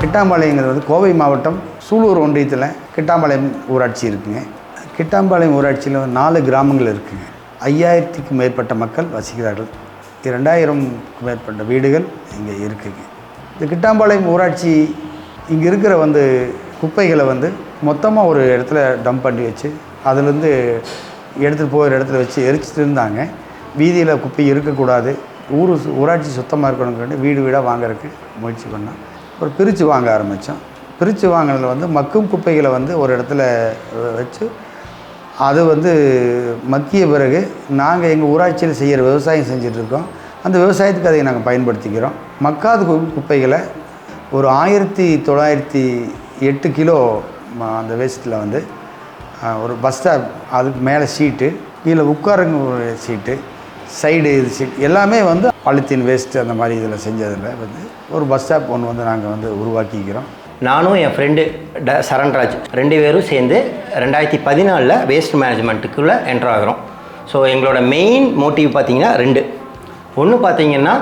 கிட்டாம்பாளையங்கிறது வந்து கோவை மாவட்டம் சூலூர் ஒன்றியத்தில் கிட்டாம்பாளையம் ஊராட்சி இருக்குங்க. கிட்டாம்பாளையம் ஊராட்சியில் நாலு கிராமங்கள் இருக்குங்க. ஐயாயிரத்துக்கும் மேற்பட்ட மக்கள் வசிக்கிறார்கள். ரெண்டாயிரம் மேற்பட்ட வீடுகள் இங்கே இருக்குங்க இந்த கிட்டாம்பாளையம் ஊராட்சி இங்கே இருக்கிற வந்து குப்பைகளை வந்து மொத்தமாக ஒரு இடத்துல டம்ப் பண்ணி வச்சு அதுலேருந்து எடுத்துகிட்டு போகிற இடத்துல வச்சு எரிச்சிட்டு இருந்தாங்க. வீதியில் குப்பை இருக்கக்கூடாது. ஊர் சு- ஊராட்சி சுத்தமாக இருக்கணுங்கிறது வீடு வீடாக வாங்குறதுக்கு முயற்சி பண்ணோம் அப்புறம் பிரித்து வாங்க ஆரம்பித்தோம் பிரித்து வாங்கினதில் வந்து மக்கும் குப்பைகளை வந்து ஒரு இடத்துல வச்சு அது வந்து மக்கிய பிறகு நாங்கள் எங்கள் ஊராட்சியில் செய்கிற விவசாயம் செஞ்சிட்ருக்கோம். அந்த விவசாயத்துக்கு அதை நாங்கள் பயன்படுத்திக்கிறோம். மக்காத குப்பைகளை ஒரு ஆயிரத்தி தொள்ளாயிரத்தி எட்டு கிலோ ம- அந்த வேஸ்ட்டில் வந்து ஒரு பஸ் ஸ்டாப் அதுக்கு மேலே சீட்டு கீழே உட்காருங்க ஒரு சீட்டு சைடு இது சீட் எல்லாமே வந்து பாலித்தீன் வேஸ்ட்டு அந்த மாதிரி இதில் செஞ்சதில் வந்து ஒரு பஸ் ஸ்டாப் ஒன்று வந்து நாங்கள் வந்து உருவாக்கிக்கிறோம். நானும் என் ஃப்ரெண்டு ட சரண்ராஜ் ரெண்டு பேரும் சேர்ந்து ரெண்டாயிரத்தி பதினாலில் வேஸ்ட் மேனேஜ்மெண்ட்டுக்குள்ளே என்ட்ரு ஆகிறோம். ஸோ எங்களோட மெயின் மோட்டிவ் பார்த்தீங்கன்னா ரெண்டு. ஒன்று பார்த்தீங்கன்னா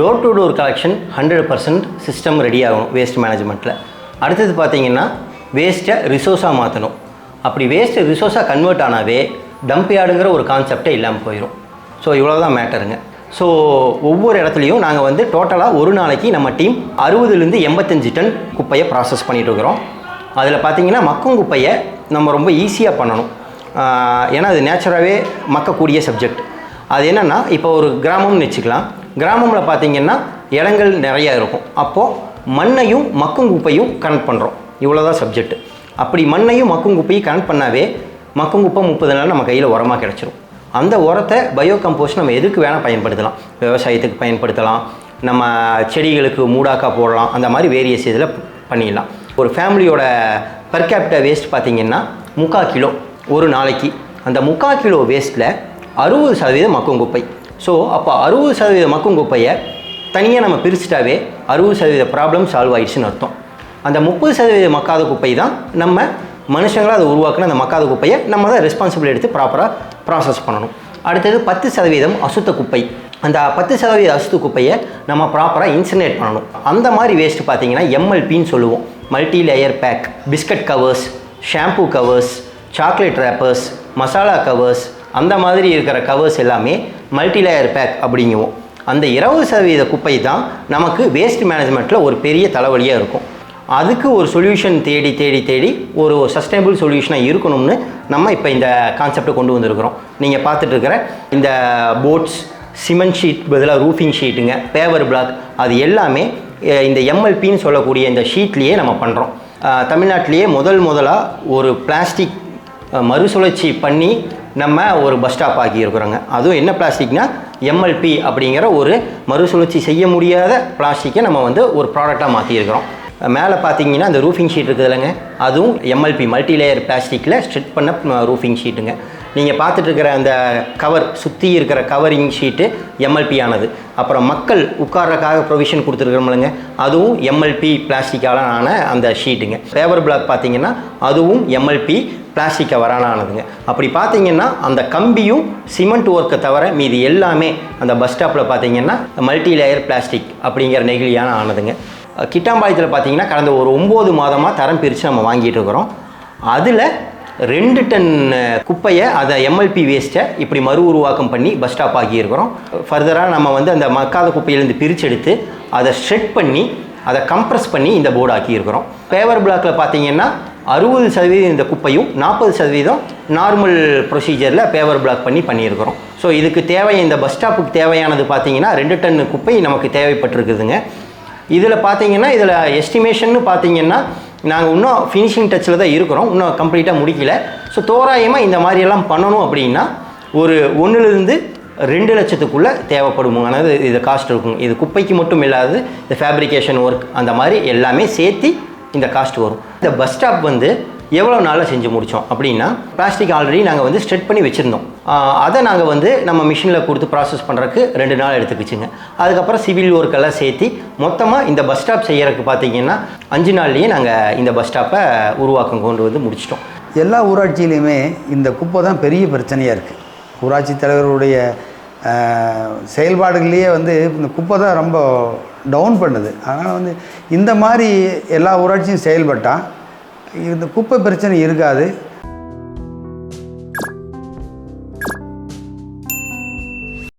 door to door collection hundred percent system ready ஆகணும் வேஸ்ட் மேனேஜ்மெண்ட்டில் அடுத்தது பார்த்தீங்கன்னா வேஸ்ட்டை ரிசோர்ஸாக மாற்றணும் அப்படி வேஸ்ட்டு ரிசோர்ஸாக கன்வெர்ட் ஆனாவே டம்ப் யார்டுங்கிற ஒரு கான்செப்டே இல்லாமல் போயிடும் ஸோ இவ்வளோ தான் மேட்டருங்க ஸோ ஒவ்வொரு இடத்துலையும் நாங்கள் வந்து டோட்டலாக ஒரு நாளைக்கு நம்ம டீம் அறுபதுலேருந்து எண்பத்தஞ்சு டன் குப்பையை ப்ராசஸ் பண்ணிகிட்டு இருக்கிறோம் அதில் பார்த்தீங்கன்னா மக்கும் குப்பையை நம்ம ரொம்ப ஈஸியாக பண்ணணும். ஏன்னா அது நேச்சுராகவே மக்கக்கூடிய சப்ஜெக்ட் அது என்னென்னா இப்போ ஒரு கிராமம்னு வச்சுக்கலாம். கிராமமில் பார்த்திங்கன்னா இடங்கள் நிறையா இருக்கும். அப்போது மண்ணையும் மக்கும் குப்பையும் கனெக்ட் பண்ணுறோம் இவ்வளோ தான் சப்ஜெக்ட் அப்படி மண்ணையும் மக்கும் குப்பையும் கனெக்ட் பண்ணாவே மக்கும் குப்பை முப்பது நாள் நம்ம கையில் உரமாக கிடச்சிரும். அந்த உரத்தை பயோ கம்போஸ்ட் நம்ம எதுக்கு வேணால் பயன்படுத்தலாம்? விவசாயத்துக்கு பயன்படுத்தலாம். நம்ம செடிகளுக்கு மூடாக்கா போடலாம். அந்த மாதிரி வேரியஸ் இதில் பண்ணிடலாம். ஒரு ஃபேமிலியோட பெர் கேபிட்ட வேஸ்ட் பார்த்திங்கன்னா முக்கால் கிலோ ஒரு நாளைக்கு. அந்த முக்கால் கிலோ வேஸ்ட்டில் அறுபது சதவீதம் மக்கும் குப்பை. ஸோ அப்போ அறுபது சதவீத மக்கும் குப்பையை தனியாக நம்ம பிரிச்சுட்டாவே அறுபது சதவீத ப்ராப்ளம் சால்வ் ஆயிடுச்சுன்னு அர்த்தம். அந்த முப்பது சதவீத மக்காத குப்பை தான் நம்ம மனுஷங்களாக அதை உருவாக்கின அந்த மக்காத குப்பையை நம்ம தான் ரெஸ்பான்சிபிள் எடுத்து ப்ராப்பராக ப்ராசஸ் பண்ணணும். அடுத்தது பத்து சதவீதம் அசுத்த குப்பை. அந்த பத்து சதவீத அசுத்த குப்பையை நம்ம ப்ராப்பராக இன்சினேட் பண்ணணும். அந்த மாதிரி வேஸ்ட் பார்த்தீங்கன்னா எம்எல்பின்னு சொல்லுவோம். Multi layer pack biscuit covers shampoo covers chocolate wrappers masala covers அந்த மாதிரி இருக்கிற கவர்ஸ் எல்லாமே மல்டி லேயர் பேக் அப்படிங்குவோம். அந்த இருபது சதவீத குப்பை தான் நமக்கு வேஸ்ட் மேனேஜ்மெண்ட்டில் ஒரு பெரிய தலைவலியாக இருக்கும். அதுக்கு ஒரு சொல்யூஷன் தேடி தேடி தேடி ஒரு சஸ்டைனபிள் சொல்யூஷனாக இருக்கணும்னு நம்ம இப்போ இந்த கான்செப்டை கொண்டு வந்திருக்கிறோம். நீங்கள் பார்த்துட்டு இருக்கிற இந்த போட்ஸ் சிமெண்ட் ஷீட் பதிலாக ரூஃபிங் ஷீட்டுங்க பேவர் பிளாக் அது எல்லாமே இந்த எம்எல்பின்னு சொல்லக்கூடிய இந்த ஷீட்லேயே நம்ம பண்ணுறோம் தமிழ்நாட்டிலேயே முதல் முதலாக ஒரு பிளாஸ்டிக் மறுசுழற்சி பண்ணி நம்ம ஒரு பஸ் ஸ்டாப் ஆக்கியிருக்கிறோங்க. அதுவும் என்ன பிளாஸ்டிக்னா எம்எல்பி அப்படிங்கிற ஒரு மறுசுழற்சி செய்ய முடியாத பிளாஸ்டிக்கை நம்ம வந்து ஒரு ப்ராடக்டாக மாற்றியிருக்கிறோம் மேலே பார்த்தீங்கன்னா அந்த ரூஃபிங் ஷீட் இருக்குது இல்லைங்க. அதுவும் எம்எல்பி மல்டி லேயர் பிளாஸ்டிக்கில் ஸ்ட்ரிட் பண்ண ரூஃபிங் ஷீட்டுங்க நீங்கள் பார்த்துட்டு இருக்கிற அந்த கவர் சுற்றி இருக்கிற கவரிங் ஷீட்டு எம்எல்பி ஆனது. அப்புறம் மக்கள் உட்கார்றதுக்காக ப்ரொவிஷன் கொடுத்துருக்குறோம்லங்க அதுவும் எம்எல்பி பிளாஸ்டிக்கால ஆன அந்த ஷீட்டுங்க பேப்பர் பிளாக் பார்த்தீங்கன்னா அதுவும் எம்எல்பி பிளாஸ்டிக் கவரான ஆனதுங்க. அப்படி பார்த்தீங்கன்னா அந்த கம்பியும் சிமெண்ட் ஒர்க்கை தவிர மீதி எல்லாமே அந்த பஸ் ஸ்டாப்பில் பார்த்தீங்கன்னா மல்டி லேயர் பிளாஸ்டிக் அப்படிங்கிற நெகிழியான ஆனதுங்க. கிட்டாம்பாளையத்தில் பார்த்தீங்கன்னா கடந்த ஒரு ஒம்பது மாதமாக தரம் பிரித்து நம்ம வாங்கிட்டு இருக்கிறோம். அதில் ரெண்டு டன் குப்பையை அதை எம்எல்பி வேஸ்ட்டை இப்படி மறு உருவாக்கம் பண்ணி பஸ் ஸ்டாப் ஆகியிருக்கிறோம் ஃபர்தராக நம்ம வந்து அந்த மக்காத குப்பையிலேருந்து பிரிச்செடுத்து அதை ஷெட் பண்ணி அதை கம்ப்ரஸ் பண்ணி இந்த போர்டு ஆக்கியிருக்கிறோம் பேவர் பிளாக்கில் பார்த்தீங்கன்னா அறுபது சதவீதம் இந்த குப்பையும் நாற்பது சதவீதம் நார்மல் ப்ரொசீஜரில் பேவர் பிளாக் பண்ணி பண்ணியிருக்கிறோம். ஸோ இதுக்கு தேவை இந்த பஸ் ஸ்டாப்புக்கு தேவையானது பார்த்தீங்கன்னா ரெண்டு டன் குப்பை நமக்கு தேவைப்பட்டிருக்குதுங்க. இதில் பார்த்தீங்கன்னா இதில் எஸ்டிமேஷன்னு பார்த்தீங்கன்னா நாங்கள் இன்னும் ஃபினிஷிங் டச்சில் தான் இருக்கிறோம். இன்னும் கம்ப்ளீட்டாக முடிக்கல. ஸோ தோராயமாக இந்த மாதிரியெல்லாம் பண்ணணும் அப்படின்னா ஒரு ஒன்றுலேருந்து ரெண்டு லட்சத்துக்குள்ளே தேவைப்படும் அதாவது இது காஸ்ட் இருக்கும். இது குப்பைக்கு மட்டும் இல்லாது இந்த ஃபேப்ரிகேஷன் ஒர்க் அந்த மாதிரி எல்லாமே சேர்த்து இந்த காஸ்ட் வரும். இந்த பஸ் ஸ்டாப் வந்து எவ்வளோ நாளில் செஞ்சு முடித்தோம் அப்படின்னா பிளாஸ்டிக் ஆல்ரெடி நாங்கள் வந்து ஸ்ட்ரெட் பண்ணி வச்சுருந்தோம். அதை நாங்கள் வந்து நம்ம மிஷினில் கொடுத்து ப்ராசஸ் பண்ணுறதுக்கு ரெண்டு நாள் எடுத்துக்கிச்சுங்க. அதுக்கப்புறம் சிவில் ஒர்க்கெல்லாம் சேர்த்து மொத்தமாக இந்த பஸ் ஸ்டாப் செய்கிறதுக்கு பார்த்தீங்கன்னா அஞ்சு நாள்லேயே நாங்கள் இந்த பஸ் ஸ்டாப்பை உருவாக்கம் கொண்டு வந்து முடிச்சிட்டோம். எல்லா ஊராட்சியிலையுமே இந்த குப்பை தான் பெரிய பிரச்சனையாக இருக்குது ஊராட்சி தலைவருடைய செயல்பாடுகள்லேயே வந்து இந்த குப்பை தான் ரொம்ப டவுன் பண்ணுது. அதனால் வந்து இந்த மாதிரி எல்லா ஊராட்சியும் செயல்பட்டால் இந்த குப்பை பிரச்சனை இருக்காது.